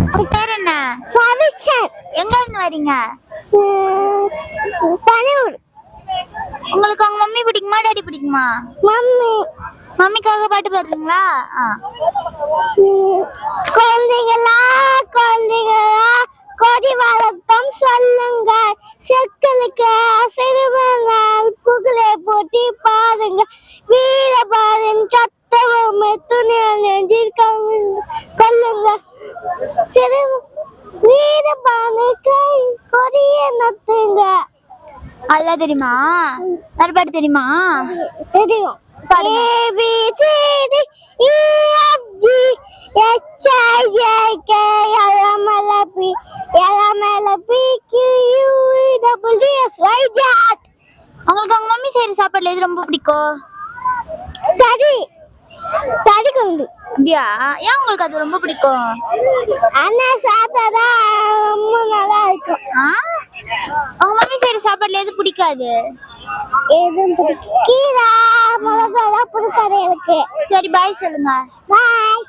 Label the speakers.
Speaker 1: உங்க பேர் என்ன?
Speaker 2: சவிச்சன்
Speaker 1: எங்க இருந்து வரீங்க?
Speaker 2: பனூர்
Speaker 1: உங்களுக்கு உங்க மம்மி பிடிக்குமா டாடி பிடிக்குமா?
Speaker 2: மம்மி.
Speaker 1: மம்மிக்காக பாட்டு பாடுறீங்களா?
Speaker 2: ம், குழந்தைகளா குழந்தைகளா கொடி வழக்கம் சொல்லுங்க செக்கலுக்கு சிறுவனால் புகழை போட்டி பாருங்க வீரபாரன் கத்தவம் துணியால் நெஞ்சிருக்காங்க கொல்லுங்க சிறு வீரபானை கை கொடிய நத்துங்க
Speaker 1: அல்ல தெரியுமா வேற பாட்டு தெரியுமா
Speaker 2: தெரியும் E
Speaker 1: உங்களுக்கு உங்க மம்மி செய்யற சாப்பாடுல எது ரொம்ப பிடிக்கும்
Speaker 2: சரி தடி குண்டு
Speaker 1: அப்படியா ஏன் உங்களுக்கு அது ரொம்ப பிடிக்கும்?
Speaker 2: அண்ணா சாப்பிட்டா ரொம்ப நல்லா இருக்கும்.
Speaker 1: ஆ? உங்க மம்மி செய்யற சாப்பாடுல எது பிடிக்காது?
Speaker 2: எதுவும் பிடிக்கும் கீரை மிளகாலாம் பிடிக்காது எனக்கு.
Speaker 1: சரி பாய் சொல்லுங்க.
Speaker 2: பாய்